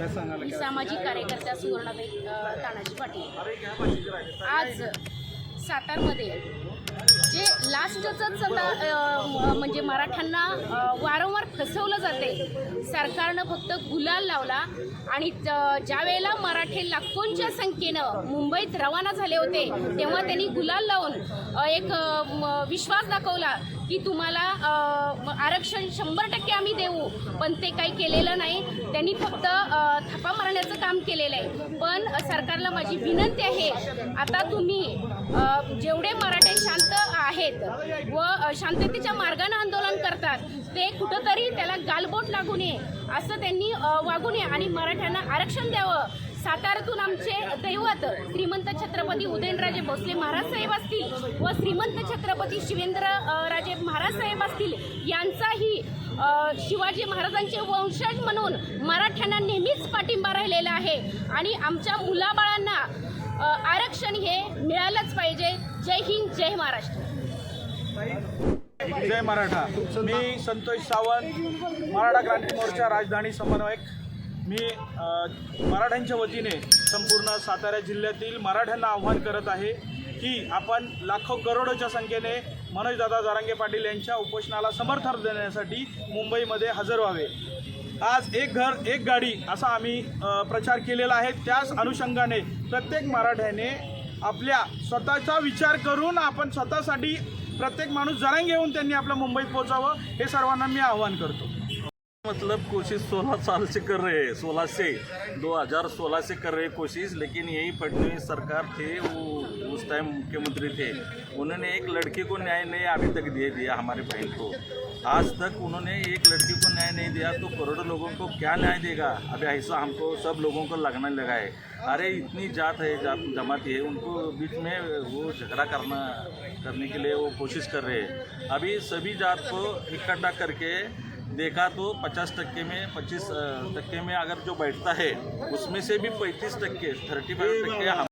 मी सामाजिक कार्यकर्त्या सुवर्णाबाई तानाजी पाटील. आज सातारमध्ये जे लास्टचंच आता म्हणजे मराठ्यांना वारंवार फसवलं जाते सरकारनं फक्त गुलाल लावला आणि ज्या वेळेला मराठे लाखोंच्या संख्येनं मुंबईत रवाना झाले होते तेव्हा त्यांनी गुलाल लावून एक विश्वास दाखवला की तुम्हाला आरक्षण शंभर टक्के आम्ही देऊ पण ते काही केलेलं नाही. त्यांनी फक्त अ, मारण्याचं काम केलेलं आहे. पण सरकारला माझी विनंती आहे आता तुम्ही जेवढे मराठे शांत आहेत व शांततेच्या मार्गाने आंदोलन करतात ते कुठंतरी त्याला गालबोट लागू नये असं त्यांनी वागू नये आणि मराठ्यांना आरक्षण द्यावं. सातारातून आमचे दैवत श्रीमंत छत्रपती उदयनराजे भोसले महाराज साहेब असतील व श्रीमंत छत्रपती शिवेंद्र राजे महाराज साहेब असतील यांचाही शिवाजी महाराजांचे वंशज म्हणून मराठ्यांना नेहमीच पाठिंबा राहिलेला आहे. आणि आमच्या मुलाबाळांना आरक्षण हे मिळालंच पाहिजे. जय हिंद जय महाराष्ट्र. जय मराठा. मी संतोष सावंत मराठा क्रांती मोर्चा राजधानी समन्वयक. मी मराठ्यांच्या वतीने संपूर्ण सातारा जिल्ह्यातील मराठ्यांना आव्हान करत आहे की आपण लाखो करोडोच्या संख्येने मनोजदादा जारांगे पाटील यांच्या उपोषणाला समर्थन देण्यासाठी मुंबईमध्ये हजर व्हावे. आज एक घर एक गाडी असा आम्ही प्रचार केलेला आहे. त्याच अनुषंगाने प्रत्येक मराठ्याने आपल्या स्वतःचा विचार करून आपण स्वतःसाठी प्रत्येक माणूस जरा घेऊन त्यांनी आपलं मुंबईत पोहोचावं हे सर्वांना मी आवाहन करतो. मतलब कोशिश 16 साल से कर रहे हैं 16 से 2016 से कर रहे हैं कोशिश लेकिन यही फडणवीस सरकार थे वो उस टाइम मुख्यमंत्री थे। उन्होंने एक लडकी को न्याय नहीं अभी तक दे दिया हमारे बहन को। आज तक उन्होंने एक लड़की को न्याय नहीं दिया तो करोड़ों लोगों को क्या न्याय देगा? अभी ऐसा हमको सब लोगों को लगने लगा है। अरे इतनी जात है जात जमाती है उनको बीच में वो झगड़ा करना करने के लिए वो कोशिश कर रहे हैं। अभी सभी जात को इकट्ठा करके देखा तो 50 टक्के में 25 टक्के में अगर जो बैठता है उसमें से भी 35 टक्के 35 टक्के हम